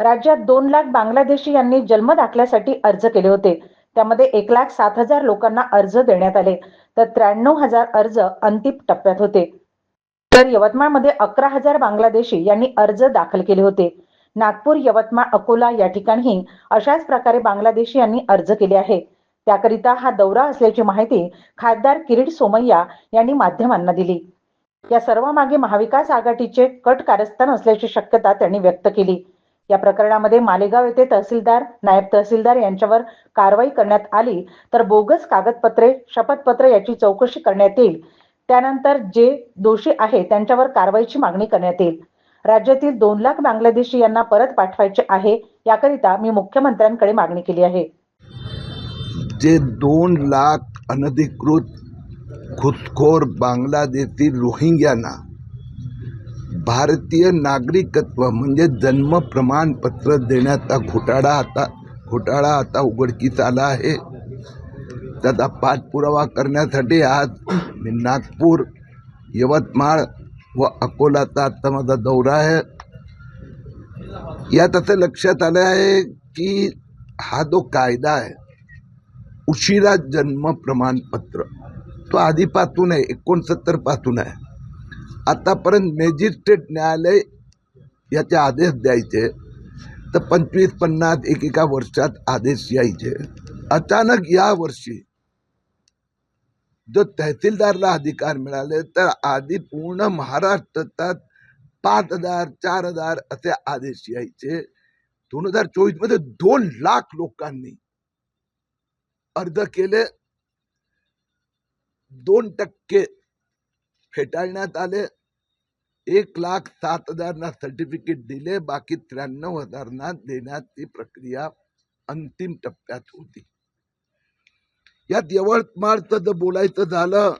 राज्यात दोन लाख बांगलादेशी यांनी जन्म दाखल्यासाठी अर्ज केले होते. त्यामध्ये एक लाख सात हजार लोकांना अर्ज देण्यात आले. तर त्र्याण्णव हजार अर्ज अंतिम टप्प्यात होते. तर यवतमाळमध्ये अकरा हजार बांगलादेशी यांनी अर्ज दाखल केले होते. नागपूर यवतमाळ अकोला या ठिकाणी अशाच प्रकारे बांगलादेशी यांनी अर्ज केले आहे. त्याकरिता हा दौरा असल्याची माहिती खासदार किरीट सोमय्या यांनी माध्यमांना दिली. या सर्व मागे महाविकास आघाडीचे कट कारस्थान असल्याची शक्यता त्यांनी व्यक्त केली. या प्रकरणामध्ये मालेगाव येथे तहसीलदार नायब तहसीलदार यांच्यावर कारवाई करण्यात आली. तर बोगस कागदपत्रे शपथपत्र याची चौकशी करण्यात येईल. त्यानंतर जे दोषी आहे त्यांच्यावर कारवाईची मागणी करण्यात येईल. राज्यातील दोन लाख बांगलादेशी यांना परत पाठवायचे आहे याकरिता मी मुख्यमंत्र्यांकडे मागणी केली आहे. जे दोन लाख अनधिकृत घुसखोर बांगलादेशी रोहिंग्यांना भारतीय नागरिकत्व म्हणजे जन्म प्रमाणपत्र देण्याचा घोटाळा आता घोटाळा आता उघडकीस आला आहे. त्याचा पाठपुरावा करण्यासाठी आज मी नागपूर, यवतमाळ व अकोलाचा आता माझा दौरा आहे. यात असं लक्षात आलं आहे की हा जो कायदा आहे, उशिरा जन्म प्रमाणपत्र तो आधीपासून आहे एकोणसत्तर पासून आहे. आतापर्यंत मॅजिस्ट्रेट न्यायालय याचे आदेश द्यायचे तर पंचवीस पन्नास एकेका वर्षात आदेश यायचे. अचानक या वर्षी जो तहसीलदारला अधिकार मिळाले तर आधी पूर्ण महाराष्ट्रात पाच हजार चार हजार असे आदेश यायचे. दोन हजार चोवीसमध्ये दोन लाख लोकांनी अर्ज केले. दोन टक्के फेटाळण्यात आले. एक लाख सात हजारना सर्टिफिकेट दिले बाकी त्र्याण्णव हजारना देण्याची प्रक्रिया अंतिम टप्प्यात होती. यात यवतमाळचं जर बोलायचं झालं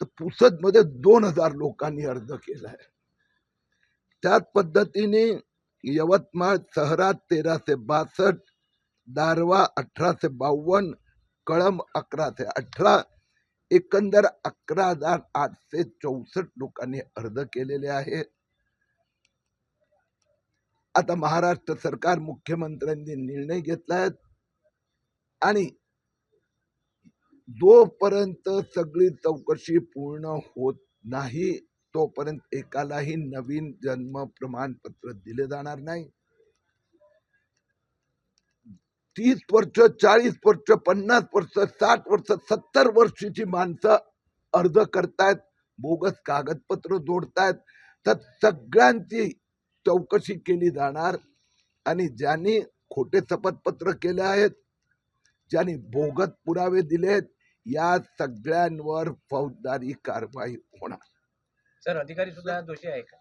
तर पुसदमध्ये दोन हजार लोकांनी अर्ज केलाय त्याच पद्धतीने यवतमाळ शहरात तेराशे बासष्ट दारवा अठराशे बावन्न कळंब अकराशे अठरा एकंदर अकरा हजार आठशे चौसष्ट लोकांनी अर्ज केलेले आहे आता महाराष्ट्र सरकार मुख्यमंत्र्यांनी निर्णय घेतलाय आणि जोपर्यंत सगळी चौकशी पूर्ण होत नाही तोपर्यंत एकालाही नवीन जन्म प्रमाणपत्र दिले जाणार नाही. तीस वर्ष चाळीस वर्ष पन्नास वर्ष साठ वर्ष सत्तर वर्षाची माणसं अर्ज करतायत बोगस कागदपत्र जोडतायत. तर सगळ्यांची चौकशी केली जाणार आणि ज्यांनी खोटे शपथपत्र केले आहेत ज्यांनी बोगस पुरावे दिले आहेत या सगळ्यांवर फौजदारी कारवाई होणार. सर अधिकारी सुद्धा दोषी आहे का?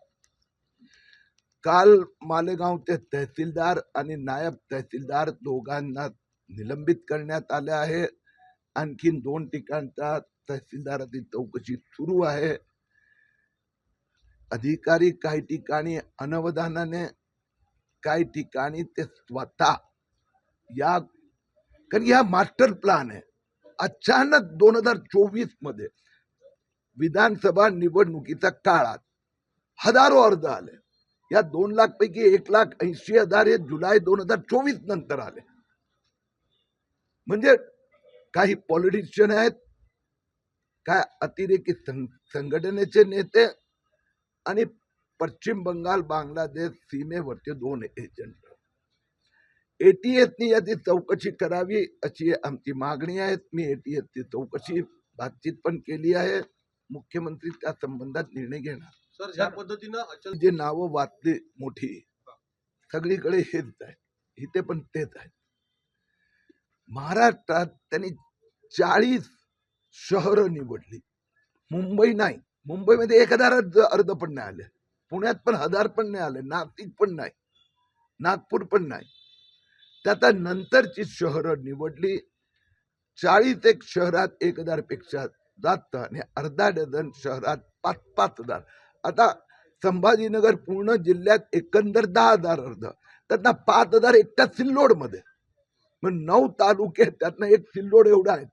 काल मालेगाव ते तहसीलदार आणि नायब तहसीलदार दोघांना निलंबित करण्यात आले आहे. आणखीन दोन ठिकाणच्या तहसीलदाराची चौकशी सुरू आहे. अधिकारी काही ठिकाणी अनवधानाने काही ठिकाणी ते स्वतः या कारण या मास्टर प्लॅन आहे. अचानक दोन हजार चोवीसमध्ये विधानसभा निवडणुकीच्या काळात हजारो अर्ज आले. या दोन लाख पैकी एक लाख ऐंशी हजार हे जुलै दोन हजार चोवीस नंतर आले. म्हणजे काही पॉलिटिशियन आहेत काय अतिरेकी संघटनेचे नेते आणि पश्चिम बंगाल बांगलादेश सीमेवरचे दोन एजंट. एटीएसनी याची चौकशी करावी अशी आमची मागणी आहे. मी एटीएसची चौकशी बातचीत पण केली आहे. मुख्यमंत्री त्या संबंधात निर्णय घेणार. सर ज्या पद्धतीनं अचल जे नावं वाचली मोठी सगळीकडे हेच आहेत. इथे पण तेच आहेत. महाराष्ट्रात त्यांनी चाळीस शहरं निवडली. मुंबई नाही. मुंबईमध्ये एक हजार अर्ज अर्ज पण नाही आले. पुण्यात पण हजार पण नाही आले. नाशिक पण नाही. नागपूर पण नाही. त्याचा नंतरची शहरं निवडली. चाळीस एक शहरात एक हजारपेक्षा जास्त आणि अर्धा डझन शहरात पाच पाच हजार. आता संभाजीनगर पूर्ण जिल्ह्यात एकंदर दहा हजार अर्ज त्यातनं पाच हजार एकट्या सिल्लोडमध्ये. मग नऊ तालुके आहेत, त्यातनं एक सिल्लोड एवढा आहे.